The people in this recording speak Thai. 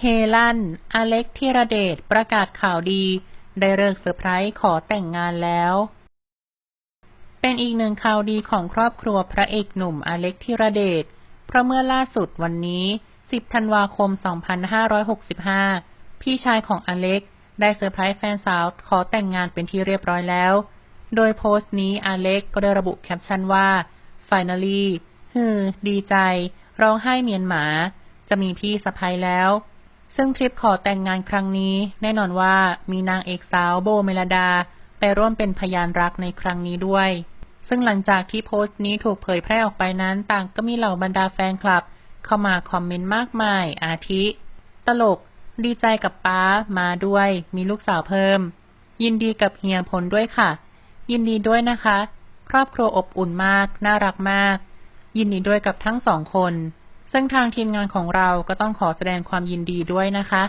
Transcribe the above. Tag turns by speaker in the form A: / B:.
A: เฮลัน อเล็กธีรเดชประกาศข่าวดี ได้เลิกเซอร์ไพรส์ขอแต่งงานแล้ว เป็นอีกหนึ่งข่าวดีของครอบครัวพระเอกหนุ่มอเล็กธีรเดช เพราะเมื่อล่าสุดวันนี้ 10 ธันวาคม 2565 พี่ชายของอเล็กได้เซอร์ไพรส์แฟนสาวขอแต่งงานเป็นที่เรียบร้อยแล้ว โดยโพสต์นี้อเล็กก็ได้ระบุแคปชั่นว่า finally ฮือ ดีใจ ร้องไห้เมียนหมา จะมีพี่สะพ้ยแล้ว ซึ่งทริปขอแต่งงานครั้งนี้ แน่นอนว่ามีนางเอกสาวโบเมลดา ไปร่วมเป็นพยานรักในครั้งนี้ด้วย ซึ่งหลังจากที่โพสต์นี้ถูกเผยแพร่ออกไปนั้นต่างก็มีเหล่าบรรดาแฟนคลับ เข้ามาคอมเมนต์มากมาย อาทิ ตลก ดีใจกับป้ามาด้วย มีลูกสาวเพิ่ม ยินดีกับเฮียพลด้วยค่ะ ยินดีด้วยนะคะ ครอบครัวอบอุ่นมาก น่ารักมาก ยินดีด้วยกับทั้งสองคน ซึ่งทางทีมงานของเราก็ต้องขอแสดงความยินดีด้วยนะคะ